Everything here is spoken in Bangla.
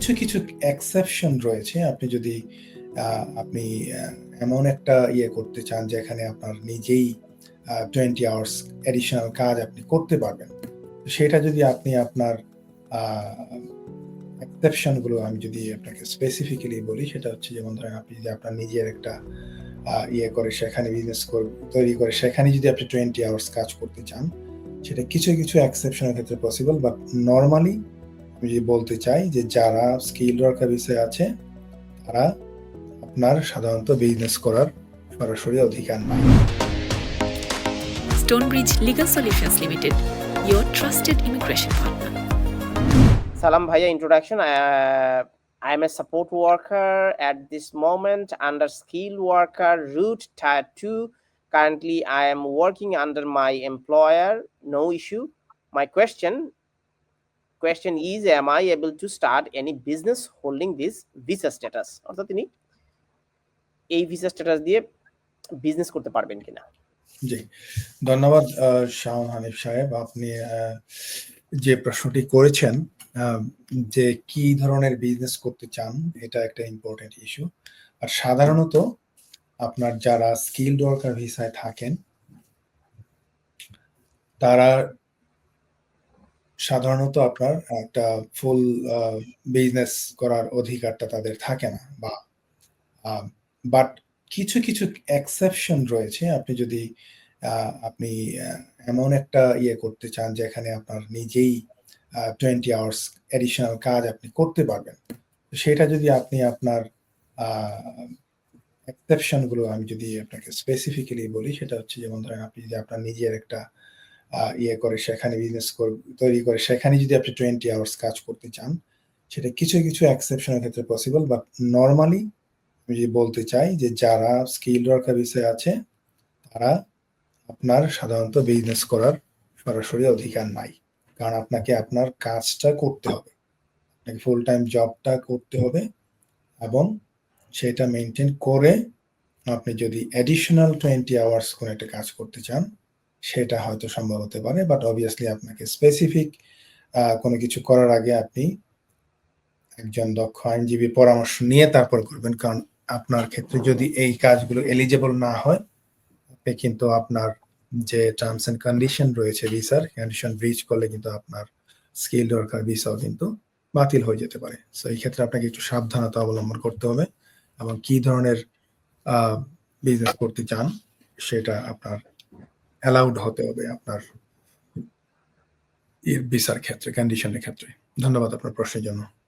কিছু, কিছু এক্সেপশন রয়েছে। আপনি যদি আপনি এমন একটা ইয়ে করতে চান যেখানে আপনার নিজেই টোয়েন্টি আওয়ার্স অ্যাডিশনাল কাজ আপনি করতে পারবেন। সেটা যদি আপনি আপনার আ এক্সেপশনগুলো আমি যদি আপনাকে স্পেসিফিক্যালি বলি সেটা হচ্ছে যেমন ধরেন আপনি যদি আপনার নিজের একটা ইয়ে করে সেখানে বিজনেস কর তৈরি করে সেখানে যদি আপনি 20 আওয়ার্স কাজ করতে চান, সেটা কিছু, কিছু এক্সেপশন এর ক্ষেত্রে পসিবল বাট নরমালি বলতে চাই যে যারা স্কিল ওয়ার্কার হিসেবে আছে তারা আপনার সাধারণত বিজনেস করার সরাসরি অধিকার নাই Stonebridge limited your trusted immigration partner সালাম ভাইয়া introduction I am a support worker at this moment under skill worker route tier two currently I am working under my employer no issue my question question is, am I able to start any business holding this visa status? অর্থাৎ তিনি এই ভিসা স্ট্যাটাস দিয়ে বিজনেস করতে পারবেন কিনা জি। ধন্যবাদ শাওন হানিফ সাহেব। আপনি যে প্রশ্নটি করেছেন যে কি ধরনের বিজনেস করতে চান, এটা একটা ইম্পোর্টেন্ট ইস্যু। আর সাধারণত আপনার যারা স্কিলড ওয়ার্কার ভিসায় থাকেন, তারা সাধারণত আপনার একটা ফুল বিজনেস করার অধিকারটা তাদের থাকে না বা বাট কিছু, কিছু এক্সেপশন রয়েছে। আপনি যদি আপনি এমন একটা ইয়ে করতে চান যেখানে আপনার নিজেই টোয়েন্টি 20 আওয়ার্স অ্যাডিশনাল কাজ আপনি করতে পারবেন। সেটা যদি আপনি আপনার আ এক্সেপশনগুলো আমি যদি আপনাকে স্পেসিফিক্যালি বলি সেটা হচ্ছে যেমন ধরেন আপনি যদি আপনার নিজের একটা ইয়ে করে সেখানে বিজনেস তৈরি করে সেখানে যদি আপনি 20 আওয়ার্স কাজ করতে চান, সেটা কিছু, কিছু এক্সেপশন এর ক্ষেত্রে পসিবল বাট নর্মালি আমি যদি বলতে চাই যে যারা স্কিল ওয়ার্কার ভিসায় আছে তারা আপনার সাধারণত বিজনেস করার সরাসরি অধিকার নাই। কারণ আপনাকে আপনার কাজটা করতে হবে। আপনাকে ফুল টাইম জবটা করতে হবে এবং সেটা মেনটেন করে আপনি যদি অ্যাডিশনাল 20 আওয়ার্স কোনো একটা কাজ করতে চান, সেটা হয়তো সম্ভব হতে পারে। বাট অবভিয়াসলি আপনাকে স্পেসিফিক কোনো কিছু করার আগে আপনি একজন দক্ষ আইনজীবীর পরামর্শ নিয়ে তারপর করবেন। কারণ আপনার ক্ষেত্রে যদি এই কাজগুলো এলিজিবল না হয়, কিন্তু আপনার যে টার্মস অ্যান্ড কন্ডিশন রয়েছে ভিসার কন্ডিশন ব্রিচ করলে কিন্তু আপনার স্কিল ওয়ার্কার ভিসাও কিন্তু বাতিল হয়ে যেতে পারে। সো এই ক্ষেত্রে আপনাকে একটু সাবধানতা অবলম্বন করতে হবে এবং কি ধরনের বিজনেস করতে চান সেটা আপনার অ্যালাউড হতে হবে আপনার বিচার ক্ষেত্রে, কন্ডিশনের ক্ষেত্রে। ধন্যবাদ আপনার প্রশ্নের জন্য।